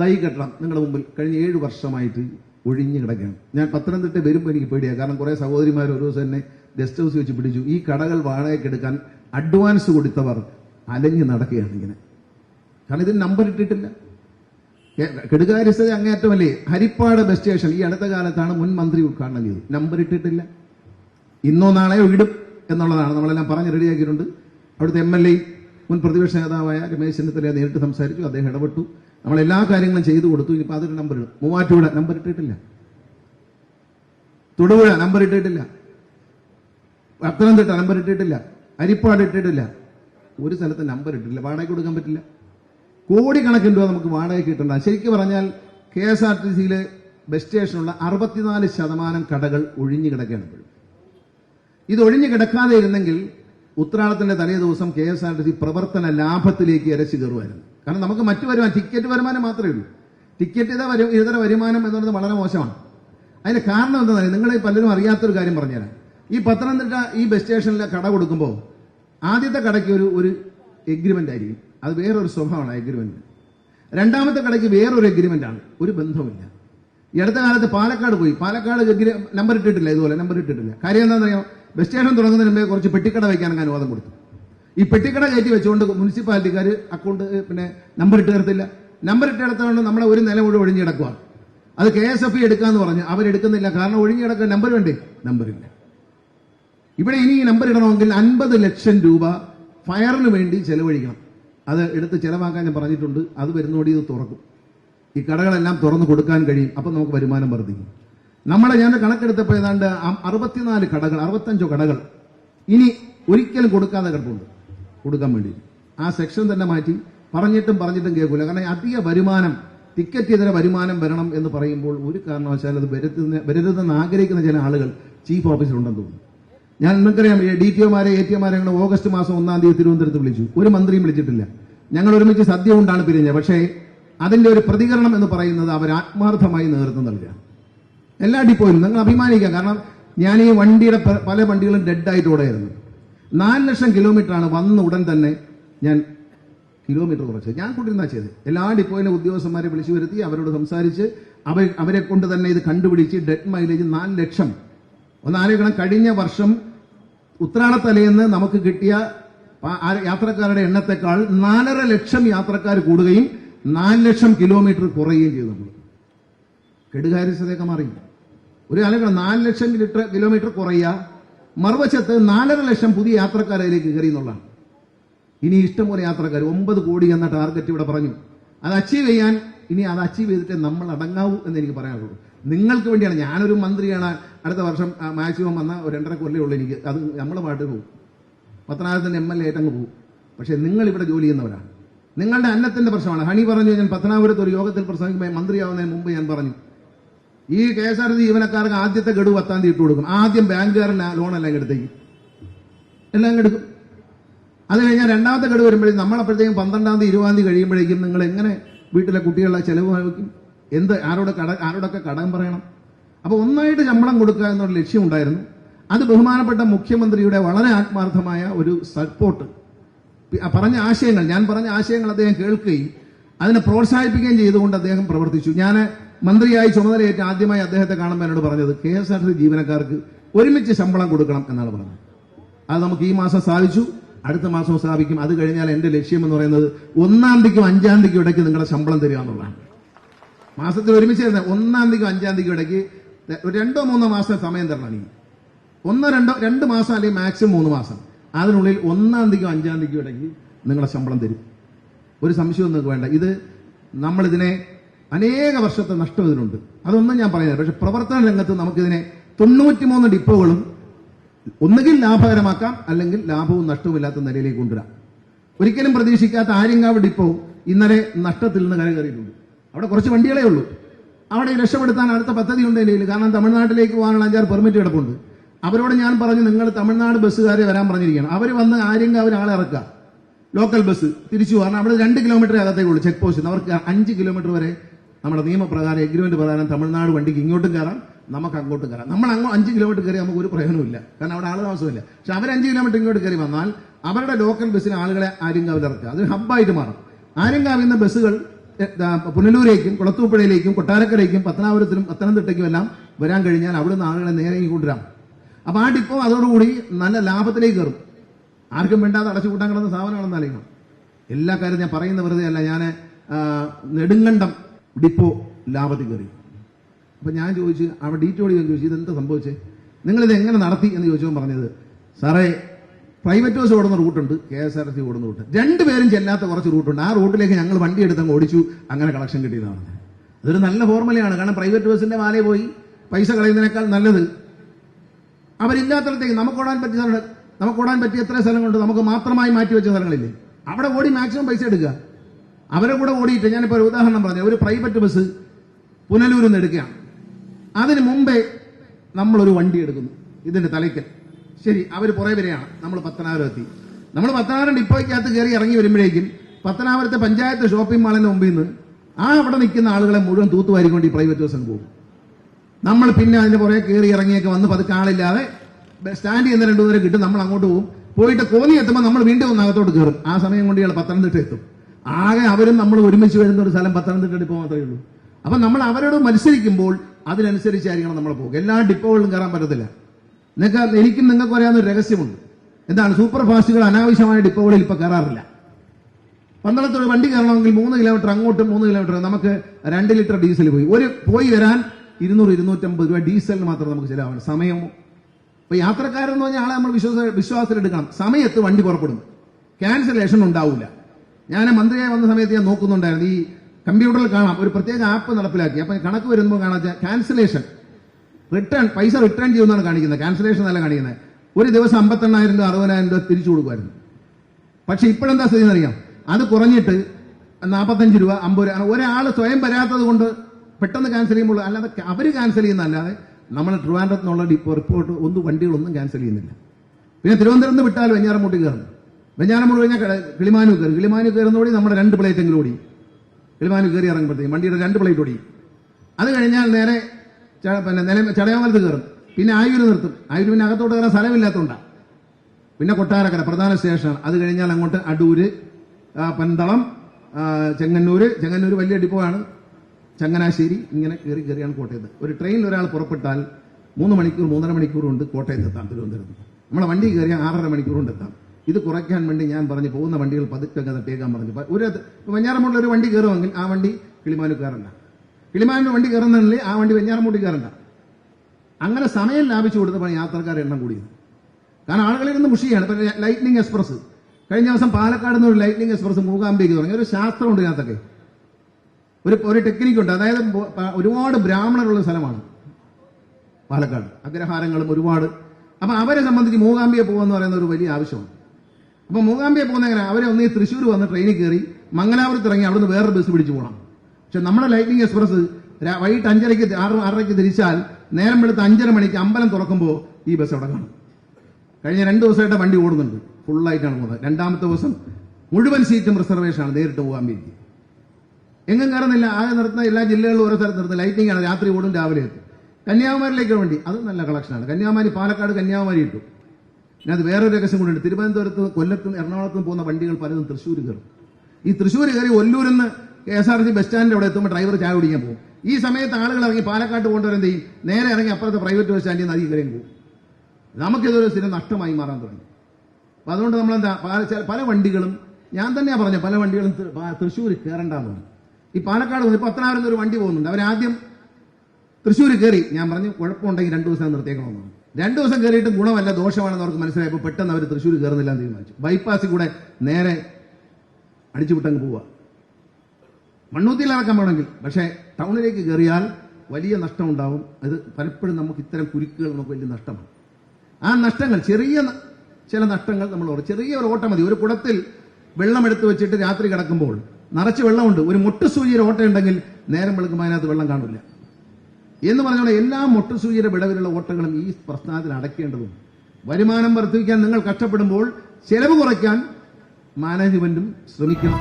ദൈ കെട്ടണം നിങ്ങളുടെ മുമ്പിൽ കഴിഞ്ഞ ഏഴ് വർഷമായിട്ട് ഒഴിഞ്ഞു കിടക്കുകയാണ്. ഞാൻ പത്തനംതിട്ട വരുമ്പോൾ എനിക്ക് പേടിയാണ് കാരണം കുറെ സഹോദരിമാർ ഒരു ദിവസം തന്നെ ഗസ്റ്റ് ഹൗസ് വെച്ച് പിടിച്ചു. ഈ കടകൾ വാടകയ്ക്കെടുക്കാൻ അഡ്വാൻസ് കൊടുത്തവർ അലഞ്ഞു നടക്കുകയാണ് ഇങ്ങനെ. കാരണം ഇതിന് നമ്പർ ഇട്ടിട്ടില്ല. കെടുകാര്യസ്ഥത അങ്ങേറ്റമല്ലേ ഹരിപ്പാട് ബസ് സ്റ്റേഷൻ ഈ അടുത്ത കാലത്താണ് മുൻ മന്ത്രി ഉദ്ഘാടനം ചെയ്തത്. നമ്പർ ഇട്ടിട്ടില്ല. ഇന്നോ നാളെയോ ഇടും എന്നുള്ളതാണ്. നമ്മളെല്ലാം പറഞ്ഞ് റെഡിയാക്കിയിട്ടുണ്ട്. അവിടുത്തെ എം എൽ എ മുൻ പ്രതിപക്ഷ നേതാവായ രമേശ് ചെന്നിത്തല നേരിട്ട് സംസാരിച്ചു. അദ്ദേഹം ഇടപെട്ടു. നമ്മൾ എല്ലാ കാര്യങ്ങളും ചെയ്തു കൊടുത്തു. ഇനിയിപ്പോൾ അതൊരു നമ്പർ ഇടും. മൂവാറ്റുപുഴ നമ്പർ ഇട്ടിട്ടില്ല. തൊടുപുഴ നമ്പർ ഇട്ടിട്ടില്ല. പത്തനംതിട്ട നമ്പർ ഇട്ടിട്ടില്ല. അരിപ്പാട് ഇട്ടിട്ടില്ല. ഒരു സ്ഥലത്ത് നമ്പർ ഇട്ടിട്ടില്ല. വാടക കൊടുക്കാൻ പറ്റില്ല. കോടിക്കണക്കിന് രൂപ നമുക്ക് വാടക കിട്ടണ്ട. ശരിക്കും പറഞ്ഞാൽ കെ എസ് ആർ ടി സിയിലെ ബസ് സ്റ്റേഷനുള്ള അറുപത്തിനാല് ശതമാനം കടകൾ ഒഴിഞ്ഞു കിടക്കുകയാണ് ഇത് ഒഴിഞ്ഞു കിടക്കാതെ ഇരുന്നെങ്കിൽ ഉത്രാടത്തിന്റെ തലേ ദിവസം K S R T C പ്രവർത്തന ലാഭത്തിലേക്ക് ഇരച്ചു കയറുമായിരുന്നു. കാരണം നമുക്ക് മറ്റു വരുമാനം ടിക്കറ്റ് വരുമാനം മാത്രമേ ഉള്ളൂ. ടിക്കറ്റ് ഇതര വരും ഇതര വരുമാനം എന്ന് പറയുന്നത് വളരെ മോശമാണ്. അതിന്റെ കാരണം എന്താണെന്ന് നിങ്ങളെ പലരും അറിയാത്തൊരു കാര്യം പറഞ്ഞുതരാം. ഈ പത്തനംതിട്ട ഈ ബസ് സ്റ്റേഷനിലെ കട കൊടുക്കുമ്പോൾ ആദ്യത്തെ കടയ്ക്ക് ഒരു ഒരു എഗ്രിമെന്റ് ആയിരിക്കും. അത് വേറൊരു സ്വഭാവമാണ് എഗ്രിമെന്റ് രണ്ടാമത്തെ കടയ്ക്ക് വേറൊരു എഗ്രിമെന്റ് ആണ്. ഒരു ബന്ധവുമില്ല. ഈ അടുത്ത കാലത്ത് പാലക്കാട് പോയി. പാലക്കാട് നമ്പർ ഇട്ടിട്ടില്ല ഇതുപോലെ നമ്പർ ഇട്ടിട്ടില്ല. കാര്യം എന്താണെന്നറിയോ ബസ് സ്റ്റേഷൻ തുടങ്ങുന്നതിന് മുമ്പേ കുറച്ച് പെട്ടിക്കട വയ്ക്കാനൊക്കെ അനുവാദം കൊടുത്തു. ഈ പെട്ടിക്കട കയറ്റി വെച്ചുകൊണ്ട് മുനിസിപ്പാലിറ്റിക്കാർ അക്കൗണ്ട് പിന്നെ നമ്പർ ഇട്ട് തരത്തില്ല. നമ്പർ ഇട്ട് എടുത്തതുകൊണ്ട് നമ്മളെ ഒരു നില മുഴുവൻ ഒഴിഞ്ഞു കിടക്കുവാണ്. അത് കെ എസ് എഫ് ഇ എടുക്കാന്ന് പറഞ്ഞു അവരെടുക്കുന്നില്ല കാരണം ഒഴിഞ്ഞു കിടക്കാൻ നമ്പർ വേണ്ടേ? നമ്പറില്ല ഇവിടെ ഇനി ഈ നമ്പർ ഇടണമെങ്കിൽ അൻപത് ലക്ഷം രൂപ ഫയറിന് വേണ്ടി ചെലവഴിക്കണം. അത് എടുത്ത് ചെലവാക്കാൻ ഞാൻ പറഞ്ഞിട്ടുണ്ട്. അത് വരുന്നോടി ഇത് തുറക്കും. ഈ കടകളെല്ലാം തുറന്നു കൊടുക്കാൻ കഴിയും. അപ്പം നമുക്ക് വരുമാനം വർദ്ധിക്കും. നമ്മളെ ഞാൻ കണക്കെടുത്തപ്പോൾ ഏതാണ്ട് അറുപത്തിനാല് കടകൾ അറുപത്തഞ്ചോ കടകൾ ഇനി ഒരിക്കലും കൊടുക്കാതെ കിടപ്പുണ്ട്. കൊടുക്കാൻ വേണ്ടി ആ സെക്ഷൻ തന്നെ മാറ്റി പറഞ്ഞിട്ടും പറഞ്ഞിട്ടും കേൾക്കൂല. കാരണം അധിക വരുമാനം ടിക്കറ്റ് ഇതര വരുമാനം വരണം എന്ന് പറയുമ്പോൾ ഒരു കാരണവശാലും അത് വരരുതെന്ന് വരരുതെന്ന് ആഗ്രഹിക്കുന്ന ചില ആളുകൾ ചീഫ് ഓഫീസറുണ്ടെന്ന് തോന്നുന്നു. ഞാൻ നിങ്ങൾക്കറിയാം ഡി ടി ഒമാരെ എ ടി ഒമാരെ ഞങ്ങൾ ഓഗസ്റ്റ് മാസം ഒന്നാം തീയതി തിരുവനന്തപുരത്ത് വിളിച്ചു. ഒരു മന്ത്രിയും വിളിച്ചിട്ടില്ല. ഞങ്ങൾ ഒരുമിച്ച് സദ്യ കൊണ്ടാണ് പിരിഞ്ഞത്. പക്ഷേ അതിന്റെ ഒരു പ്രതികരണം എന്ന് പറയുന്നത് അവർ ആത്മാർത്ഥമായി നേതൃത്വം നൽകുക എല്ലാ ഡിപ്പോയിലും നിങ്ങൾ അഭിമാനിക്കാം കാരണം ഞാൻ ഈ വണ്ടിയുടെ പല വണ്ടികളും ഡെഡായിട്ട് ഓടായിരുന്നു. നാല് ലക്ഷം കിലോമീറ്റർ ആണ് വന്ന ഉടൻ തന്നെ ഞാൻ കിലോമീറ്റർ കുറച്ചത് ഞാൻ കൊണ്ടിരുന്നാ ചെയ്ത് എല്ലാ ഡിപ്പോയിലെ ഉദ്യോഗസ്ഥന്മാരെ വിളിച്ചു വരുത്തി അവരോട് സംസാരിച്ച് അവർ അവരെ കൊണ്ട് തന്നെ ഇത് കണ്ടുപിടിച്ച് ഡെഡ് മൈലേജ് നാല് ലക്ഷം. ഒന്ന് ആലോചിക്കണം കഴിഞ്ഞ വർഷം ഉത്രാടത്തലയെന്ന് നമുക്ക് കിട്ടിയ യാത്രക്കാരുടെ എണ്ണത്തെക്കാൾ നാലര ലക്ഷം യാത്രക്കാർ കൂടുകയും നാല് ലക്ഷം കിലോമീറ്റർ കുറയുകയും ചെയ്തു നമ്മൾ. കെടുകാര്യസ്ഥതയൊക്കെ മാറി. ഒരു കാലഘട്ടം നാല് ലക്ഷം ലിറ്റർ കിലോമീറ്റർ കുറയുക മറുവശത്ത് നാലര ലക്ഷം പുതിയ യാത്രക്കാരയിലേക്ക് കയറി എന്നുള്ളതാണ്. ഇനി ഇഷ്ടംപോലെ യാത്രക്കാർ ഒമ്പത് കോടി എന്ന ടാർഗറ്റ് ഇവിടെ പറഞ്ഞു. അത് അച്ചീവ് ചെയ്യാൻ ഇനി അത് അച്ചീവ് ചെയ്തിട്ട് നമ്മൾ അടങ്ങാവൂ എന്ന് എനിക്ക് പറയാനുള്ളൂ. നിങ്ങൾക്ക് വേണ്ടിയാണ് ഞാനൊരു മന്ത്രിയാണ് അടുത്ത വർഷം മാക്സിമം വന്ന ഒരു രണ്ടര കൊല്ലേ ഉള്ളൂ എനിക്ക്. അത് നമ്മളെ പാട്ട് പോകും പത്തനാപുരത്തിന്റെ എം എൽ എ ആയിട്ടങ്ങ് പോകും പക്ഷേ നിങ്ങൾ ഇവിടെ ജോലി ചെയ്യുന്നവരാണ്. നിങ്ങളുടെ അന്നത്തിന്റെ പ്രശ്നമാണ്. ഹണി പറഞ്ഞു ഞാൻ പത്തനാപുരത്ത് ഒരു യോഗത്തിൽ പ്രസംഗിക്കുമ്പോൾ മന്ത്രിയാവുന്നതിന് മുമ്പ് ഞാൻ പറഞ്ഞു ഈ കെ എസ് ആർ ടി ജീവനക്കാർക്ക് ആദ്യത്തെ ഗഡു പത്താം തീയതി ഇട്ട് കൊടുക്കും. ആദ്യം ബാങ്കുകാരൻ ലോണെല്ലാം എടുത്തേക്കും. എല്ലാം എടുക്കും. അത് കഴിഞ്ഞാൽ രണ്ടാമത്തെ ഗഡു വരുമ്പോഴേക്കും നമ്മളപ്പോഴത്തേക്കും പന്ത്രണ്ടാം തീയതി ഇരുപതാം തീയതി കഴിയുമ്പോഴേക്കും നിങ്ങൾ എങ്ങനെ വീട്ടിലെ കുട്ടികളുടെ ചെലവ് വയ്ക്കും എന്ത് ആരോട് കട ആരോടൊക്കെ കടം പറയണം? അപ്പോൾ ഒന്നായിട്ട് ശമ്പളം കൊടുക്കുക എന്നുള്ള ലക്ഷ്യമുണ്ടായിരുന്നു അത് ബഹുമാനപ്പെട്ട മുഖ്യമന്ത്രിയുടെ വളരെ ആത്മാർത്ഥമായ ഒരു സപ്പോർട്ട് പറഞ്ഞ ആശയങ്ങൾ ഞാൻ പറഞ്ഞ ആശയങ്ങൾ അദ്ദേഹം കേൾക്കുകയും അതിനെ പ്രോത്സാഹിപ്പിക്കുകയും ചെയ്തുകൊണ്ട് അദ്ദേഹം പ്രവർത്തിച്ചു. ഞാൻ മന്ത്രിയായി ചുമതലയേറ്റ് ആദ്യമായി അദ്ദേഹത്തെ കാണുമ്പോൾ എന്നോട് പറഞ്ഞത് കെ എസ് ആർ ടി ജീവനക്കാർക്ക് ഒരുമിച്ച് ശമ്പളം കൊടുക്കണം എന്നാണ് പറഞ്ഞത്. അത് നമുക്ക് ഈ മാസം സ്ഥാപിച്ചു അടുത്ത മാസം സ്ഥാപിക്കും. അത് കഴിഞ്ഞാൽ എന്റെ ലക്ഷ്യം എന്ന് പറയുന്നത് ഒന്നാം തീയതിക്കും അഞ്ചാം തീയതിക്കും ഇടയ്ക്ക് നിങ്ങളുടെ ശമ്പളം തരിക എന്നുള്ളതാണ്. മാസത്തിൽ ഒരുമിച്ച് തരുന്ന ഒന്നാം തീയതിക്കും അഞ്ചാം തീയതിക്കും ഇടയ്ക്ക് രണ്ടോ മൂന്നോ മാസം സമയം തരണം എനിക്ക് ഒന്നോ രണ്ടോ രണ്ട് മാസം അല്ലെങ്കിൽ മാക്സിമം മൂന്ന് മാസം. അതിനുള്ളിൽ ഒന്നാം തീയതിക്കും അഞ്ചാം തീയതിക്കും ഇടയ്ക്ക് നിങ്ങളുടെ ശമ്പളം തരും. ഒരു സംശയം നിങ്ങൾക്ക് വേണ്ട. ഇത് നമ്മളിതിനെ അനേക വർഷത്തെ നഷ്ടം ഇതിനുണ്ട്. അതൊന്നും ഞാൻ പറയുന്നില്ല. പക്ഷെ പ്രവർത്തന രംഗത്ത് നമുക്കിതിനെ തൊണ്ണൂറ്റിമൂന്ന് ഡിപ്പോകളും ഒന്നുകിൽ ലാഭകരമാക്കാം അല്ലെങ്കിൽ ലാഭവും നഷ്ടവുമില്ലാത്ത നിലയിലേക്ക് കൊണ്ടുവരാം. ഒരിക്കലും പ്രതീക്ഷിക്കാത്ത ആര്യങ്കാവ് ഡിപ്പോ ഇന്നലെ നഷ്ടത്തിൽ നിന്ന് കരകയറിയിട്ടുണ്ട്. അവിടെ കുറച്ച് വണ്ടികളേ ഉള്ളൂ. അവിടെ രക്ഷപ്പെടുത്താൻ അടുത്ത പദ്ധതി ഉണ്ട് കാരണം തമിഴ്നാട്ടിലേക്ക് പോകാനുള്ള അഞ്ചാറ് പെർമിറ്റ് കിടപ്പുണ്ട്. അവരോട് ഞാൻ പറഞ്ഞു നിങ്ങൾ തമിഴ്നാട് ബസ്സുകാരെ വരാൻ പറഞ്ഞിരിക്കുകയാണ്. അവർ വന്ന് ആര്യങ്കാവിൽ ആളെ ഇറക്കുക. ലോക്കൽ ബസ് തിരിച്ചു കാരണം അവിടെ രണ്ട് കിലോമീറ്റർ അകത്തേക്കുള്ളൂ ചെക്ക് പോസ്റ്റ് അവർക്ക് അഞ്ച് കിലോമീറ്റർ വരെ നമ്മുടെ നിയമപ്രകാരം എഗ്രിമെന്റ് പ്രകാരം തമിഴ്നാട് വണ്ടിക്ക് ഇങ്ങോട്ടും കയറാം നമുക്ക് അങ്ങോട്ടും കയറാം. നമ്മൾ അങ്ങോ അഞ്ച് കിലോമീറ്റർ കയറി നമുക്ക് ഒരു പ്രയോജനമില്ല കാരണം അവിടെ ആൾ താമസമില്ല പക്ഷെ അവർ അഞ്ച് കിലോമീറ്റർ ഇങ്ങോട്ട് കയറി വന്നാൽ അവരുടെ ലോക്കൽ ബസ്സിന് ആളുകളെ ആര്യങ്കാവിൽ ഇറക്കുക. അതൊരു ഹബ്ബായിട്ട് മാറും. ആര്യങ്കാവിൽ നിന്ന് ബസ്സുകൾ പുനലൂരേക്കും കുളത്തൂപ്പുഴയിലേക്കും കൊട്ടാരക്കരയ്ക്കും പത്തനാപുരത്തിനും പത്തനംതിട്ടയ്ക്കും എല്ലാം വരാൻ കഴിഞ്ഞാൽ അവിടുന്ന് ആളുകളെ നേരെ കൊണ്ടുവരാം അപ്പൊ ആ ഡിപ്പോ അതോടുകൂടി നല്ല ലാഭത്തിലേക്ക് കയറും. ആർക്കും വേണ്ടാതെ അടച്ചു കൂട്ടാൻ കിടന്ന അറിയണം എല്ലാ കാര്യം ഞാൻ പറയുന്ന വെറുതെ അല്ല ഞാൻ നെടുങ്കണ്ടം ഡിപ്പോ ലാഭത്തിൽ കയറി. അപ്പൊ ഞാൻ ചോദിച്ചു അവിടെ ഡീറ്റോടി ഞാൻ ചോദിച്ചു ഇതെന്താ സംഭവിച്ചേ? നിങ്ങളിത് എങ്ങനെ നടത്തി എന്ന് ചോദിച്ചപ്പോൾ പറഞ്ഞത് സാറേ പ്രൈവറ്റ് ബസ് ഓടുന്ന റൂട്ടുണ്ട് കെ എസ് ആർ ടി ഓടുന്ന റൂട്ട് രണ്ടുപേരും ചെല്ലാത്ത കുറച്ച് റൂട്ടുണ്ട് ആ റൂട്ടിലേക്ക് ഞങ്ങൾ വണ്ടി എടുത്ത് എടുത്തങ്ങ് ഓടിച്ചു അങ്ങനെ കളക്ഷൻ കിട്ടിയതാണ്. അതൊരു നല്ല ഫോർമുലയാണ് കാരണം പ്രൈവറ്റ് ബസ്സിന്റെ വാലേ പോയി പൈസ കളയുന്നതിനേക്കാൾ നല്ലത്. അവരില്ലാത്തടത്തേക്ക് നമുക്ക് ഓടാൻ പറ്റിയ സ്ഥലം നമുക്ക് ഓടാൻ പറ്റിയ എത്ര സ്ഥലങ്ങളുണ്ട് നമുക്ക് മാത്രമായി മാറ്റി വെച്ച സ്ഥലങ്ങളില്ലേ? അവിടെ ഓടി മാക്സിമം പൈസ എടുക്കുക. അവരെ കൂടെ ഓടിയിട്ട് ഞാനിപ്പോൾ ഒരു ഉദാഹരണം പറഞ്ഞു. ഒരു പ്രൈവറ്റ് ബസ് പുനലൂരിൽ നിന്ന് എടുക്കുകയാണ്. അതിന് മുമ്പേ നമ്മളൊരു വണ്ടി എടുക്കുന്നു. ഇതിന്റെ തലയ്ക്കൽ. ശരി അവർ പുറേ വരെയാണ് നമ്മൾ പത്തനാപുരം എത്തി. നമ്മൾ പത്തനാപുരം ഡിപ്പോയ്ക്കകത്ത് കയറി ഇറങ്ങി വരുമ്പോഴേക്കും പത്തനാപുരത്തെ പഞ്ചായത്ത് ഷോപ്പിംഗ് മാളിന്റെ മുമ്പിൽ നിന്ന് ആ അവിടെ നിൽക്കുന്ന ആളുകളെ മുഴുവൻ തൂത്തുവാരിക്കൊണ്ട് ഈ പ്രൈവറ്റ് ബസ്സിന് പോകും. നമ്മൾ പിന്നെ അതിന്റെ പുറകെ കയറി ഇറങ്ങിയൊക്കെ വന്ന് പതുക്കെ ആളില്ലാതെ സ്റ്റാൻഡ് ചെയ്യുന്ന രണ്ടു നേരം കിട്ടും. നമ്മൾ അങ്ങോട്ട് പോകും. പോയിട്ട് കോന്നി എത്തുമ്പോൾ നമ്മൾ വീണ്ടും ഒന്ന് അകത്തോട്ട് കയറും. ആ സമയം കൊണ്ട് ഇയാൾ പത്തനംതിട്ട എത്തും. ആകെ അവരും നമ്മൾ ഒരുമിച്ച് വരുന്ന ഒരു സ്ഥലം പത്തനംതിട്ട ഡിപ്പോ മാത്രമേ ഉള്ളൂ. അപ്പൊ നമ്മൾ അവരോട് മത്സരിക്കുമ്പോൾ അതിനനുസരിച്ചായിരിക്കണം നമ്മൾ പോകുക എല്ലാ ഡിപ്പോകളിലും കയറാൻ പറ്റത്തില്ല. നിങ്ങൾക്ക് എനിക്കും നിങ്ങൾക്ക് പറയാവുന്ന ഒരു രഹസ്യമുണ്ട്. എന്താണ്? സൂപ്പർ ഫാസ്റ്റുകൾ അനാവശ്യമായ ഡിപ്പോകളിൽ ഇപ്പൊ കയറാറില്ല. പന്തളത്തോട് വണ്ടി കയറണമെങ്കിൽ മൂന്ന് കിലോമീറ്റർ അങ്ങോട്ടും മൂന്ന് കിലോമീറ്റർ നമുക്ക് രണ്ട് ലിറ്റർ ഡീസൽ പോയി. ഒരു പോയി വരാൻ ഇരുന്നൂറ് ഇരുന്നൂറ്റമ്പത് രൂപ ഡീസലിന് മാത്രം നമുക്ക് ചിലവാണ്. സമയമോ? അപ്പൊ യാത്രക്കാരെന്ന് പറഞ്ഞ ആളെ നമ്മൾ വിശ്വാസ വിശ്വാസത്തിൽ എടുക്കണം സമയത്ത് വണ്ടി പുറപ്പെടും. ക്യാൻസലേഷൻ ഉണ്ടാവില്ല ഞാൻ മന്ത്രിയായി വന്ന സമയത്ത് ഞാൻ നോക്കുന്നുണ്ടായിരുന്നു. ഈ കമ്പ്യൂട്ടറിൽ കാണാം. ഒരു പ്രത്യേക ആപ്പ് നടപ്പിലാക്കി. അപ്പൊ കണക്ക് വരുമ്പോൾ കാണാം ക്യാൻസലേഷൻ റിട്ടേൺ പൈസ റിട്ടേൺ ചെയ്യുമെന്നാണ് കാണിക്കുന്നത്. ക്യാൻസലേഷൻ അല്ല കാണിക്കുന്നത്. ഒരു ദിവസം അമ്പത്തെണ്ണായിരം രൂപ അറുപതിനായിരം രൂപ തിരിച്ചു കൊടുക്കുമായിരുന്നു. പക്ഷെ ഇപ്പോഴെന്താ സ്ഥിതി എന്നറിയാം? അത് കുറഞ്ഞിട്ട് നാൽപ്പത്തഞ്ച് രൂപ അമ്പത് രൂപ ഒരാൾ സ്വയം വരാത്തത് കൊണ്ട് പെട്ടെന്ന് ക്യാൻസൽ ചെയ്യുമ്പോൾ അല്ലാതെ അവർ ക്യാൻസൽ ചെയ്യുന്നതല്ലാതെ നമ്മൾ ട്രിവാൻഡ്രത്ത് നിന്നുള്ള ഡിപ്പോ റിപ്പോർട്ട് ഒന്നും വണ്ടികളൊന്നും ക്യാൻസൽ ചെയ്യുന്നില്ല. പിന്നെ തിരുവനന്തപുരത്ത് വിട്ടാൽ വെഞ്ഞാറമൂട്ടി കയറും വെഞ്ഞാറമൂട് കഴിഞ്ഞാൽ കിളിമാനു കയറി. കിളിമാനു കയറുന്നോടി നമ്മുടെ രണ്ട് പ്ലേറ്റ് എങ്കിലും ഓടി. കിളിമാനു കയറി ഇറങ്ങുമ്പോഴത്തേക്കും വണ്ടിയുടെ രണ്ട് പ്ലേറ്റ് ഓടി. അത് കഴിഞ്ഞാൽ നേരെ പിന്നെ നില ചടയാമലത്ത് കയറും. പിന്നെ ആയൂര് നിർത്തും. ആയൂര് പിന്നെ അകത്തോട്ട് കയറാൻ സ്ഥലമില്ലാത്തതുകൊണ്ടാണ് പിന്നെ കൊട്ടാരക്കര പ്രധാന സ്റ്റേഷനാണ്. അത് കഴിഞ്ഞാൽ അങ്ങോട്ട് അടൂര് പന്തളം ചെങ്ങന്നൂര്. ചെങ്ങന്നൂര് വലിയ ഡിപ്പോയാണ്. ചങ്ങനാശ്ശേരി ഇങ്ങനെ കയറി കയറിയാണ് കോട്ടയത്ത്. ഒരു ട്രെയിനിൽ ഒരാൾ പുറപ്പെട്ടാൽ മൂന്ന് മണിക്കൂർ മൂന്നര മണിക്കൂർ കൊണ്ട് കോട്ടയത്ത് എത്താം തിരുവനന്തപുരത്ത്. നമ്മളെ വണ്ടി കയറിയാൽ ആറര മണിക്കൂർ കൊണ്ട് എത്താം. ഇത് കുറയ്ക്കാൻ വേണ്ടി ഞാൻ പറഞ്ഞു പോകുന്ന വണ്ടികൾ പതുക്കെ തട്ടിയേക്കാൻ പറഞ്ഞു. ഒരു വെഞ്ഞാറമൂട്ടിൽ ഒരു വണ്ടി കയറുമെങ്കിൽ ആ വണ്ടി കിളിമാനു കയറണ്ട. കിളിമാനു വണ്ടി കയറുന്നില്ലേ ആ വണ്ടി വെഞ്ഞാറമൂട്ടിൽ കയറണ്ട. അങ്ങനെ സമയം ലാഭിച്ചു കൊടുത്തപ്പോൾ യാത്രക്കാരുടെ എണ്ണം കൂടിയത്. കാരണം ആളുകളിൽ നിന്ന് മുഷിയാണ് ഇപ്പൊ ലൈറ്റ്നിങ് എക്സ്പ്രസ് കഴിഞ്ഞ ദിവസം പാലക്കാട് നിന്ന് ഒരു ലൈറ്റ്നിങ് എക്സ്പ്രസ് മൂകാംബിക്ക് തുടങ്ങി. ഒരു ശാസ്ത്രമുണ്ട് ഇതിനകത്തൊക്കെ. ഒരു ഒരു ടെക്നിക്കുണ്ട്. അതായത് ഒരുപാട് ബ്രാഹ്മണരുള്ള സ്ഥലമാണ് പാലക്കാട്. അഗ്രഹാരങ്ങളും ഒരുപാട്. അപ്പൊ അവരെ സംബന്ധിച്ച് മൂകാംബിയെ പോകുമെന്ന് പറയുന്ന ഒരു വലിയ ആവശ്യമാണ്. അപ്പൊ മൂകാംബിയെ പോകുന്ന എങ്ങനെ? അവരെ ഒന്നീ തൃശ്ശൂർ വന്ന് ട്രെയിനിൽ കയറി മംഗലാപുരത്ത് ഇറങ്ങി അവിടുന്ന് വേറെ ബസ് പിടിച്ചു പോകണം പക്ഷെ നമ്മുടെ ലൈറ്റിംഗ് എക്സ്പ്രസ് വൈകിട്ട് അഞ്ചരയ്ക്ക് ആറ് ആറരയ്ക്ക് തിരിച്ചാൽ നേരം വെളുത്ത് അഞ്ചര മണിക്ക് അമ്പലം തുറക്കുമ്പോൾ ഈ ബസ് അവിടെ കാണും. കഴിഞ്ഞ രണ്ട് ദിവസമായിട്ട് വണ്ടി ഓടുന്നുണ്ട്. ഫുള്ളായിട്ടാണ് പോകുന്നത്. രണ്ടാമത്തെ ദിവസം മുഴുവൻ സീറ്റും റിസർവേഷനാണ് നേരിട്ട് പോകാൻ വേണ്ടി എങ്ങും കയറുന്നില്ല. ആകെ നിർത്തുന്ന എല്ലാ ജില്ലകളിലും ഓരോ സ്ഥലത്ത് നിർത്തുന്നത് ലൈറ്റിംഗ് ആണ്. രാത്രി ഓടും രാവിലെ എത്തും. കന്യാകുമാരിലേക്ക് വേണ്ടി. അത് നല്ല കളക്ഷനാണ് കന്യാകുമാരി പാലക്കാട് കന്യാകുമാരി ഇട്ടു. പിന്നെ വേറൊരു രഹസ്യം ഉണ്ട് തിരുവനന്തപുരത്ത് കൊല്ലത്തും എറണാകുളത്തും പോകുന്ന വണ്ടികൾ പലതും തൃശ്ശൂർ കയറും. ഈ തൃശ്ശൂർ കയറി ഒല്ലൂരിൽ നിന്ന് K S R T bus സ്റ്റാൻഡിൽ അവിടെ എത്തുമ്പോൾ ഡ്രൈവർ ചായ കുടിക്കാൻ പോകും. ഈ സമയത്ത് ആളുകൾ ഇറങ്ങി പാലക്കാട്ട് കൊണ്ടുവരെന്ത് ചെയ്യും? നേരെ ഇറങ്ങി അപ്പുറത്തെ പ്രൈവറ്റ് ബസ് സ്റ്റാൻഡിൽ നിന്ന് അധികം കയറിയും പോകും. നമുക്കിതൊരു സ്ഥിരം നഷ്ടമായി മാറാൻ തുടങ്ങി. അപ്പൊ അതുകൊണ്ട് നമ്മളെന്താ പല- വണ്ടികളും ഞാൻ തന്നെയാണ് പറഞ്ഞത് പല വണ്ടികളും തൃശ്ശൂർ കയറണ്ടെന്ന് ഈ പാലക്കാട് ഇപ്പോൾ ഇപ്പൊ പത്തനാപുരത്ത് ഒരു വണ്ടി പോകുന്നുണ്ട്. അവരാദ്യം തൃശ്ശൂർ കയറി. ഞാൻ പറഞ്ഞു കുഴപ്പമുണ്ടെങ്കിൽ രണ്ട് ദിവസം നിർത്തിയേക്കണമെന്നാണ് രണ്ടു ദിവസം കയറിയിട്ട് ഗുണമല്ല ദോഷമാണെന്ന് അവർക്ക് മനസ്സിലായപ്പോൾ പെട്ടെന്ന് അവർ തൃശ്ശൂർ കയറുന്നില്ല എന്ന് തീരുമാനിച്ചു. ബൈപ്പാസിൽ കൂടെ നേരെ അടിച്ചുവിട്ടങ്ങ് പോവുക. മണ്ണൂത്തിയിൽ ഇറക്കാൻ വേണമെങ്കിൽ പക്ഷേ ടൗണിലേക്ക് കയറിയാൽ വലിയ നഷ്ടം ഉണ്ടാവും അത് പലപ്പോഴും നമുക്ക് ഇത്തരം കുരുക്കുകൾ നമുക്ക് വലിയ നഷ്ടമാണ്. ആ നഷ്ടങ്ങൾ ചെറിയ ചില നഷ്ടങ്ങൾ നമ്മൾ ഓർക്കും. ചെറിയ ഒരു ഓട്ടം മതി. ഒരു കുടത്തിൽ വെള്ളം എടുത്തു വെച്ചിട്ട് രാത്രി കിടക്കുമ്പോൾ നിറച്ച് വെള്ളമുണ്ട്. ഒരു മുട്ടുസൂചിയുടെ ഓട്ടം ഉണ്ടെങ്കിൽ നേരം വെളുക്കുമ്പോൾ അതിനകത്ത് വെള്ളം കാണില്ല. എന്ന് പറഞ്ഞാൽ എല്ലാ മുട്ടുസൂചിയുടെ വിടവിലുള്ള ഓട്ടങ്ങളും ഈ പ്രസ്ഥാനത്തിൽ അടയ്ക്കേണ്ടതും വരുമാനം വർദ്ധിപ്പിക്കാൻ നിങ്ങൾ കഷ്ടപ്പെടുമ്പോൾ ചെലവ് കുറയ്ക്കാൻ മാനേജ്മെന്റും ശ്രമിക്കണം.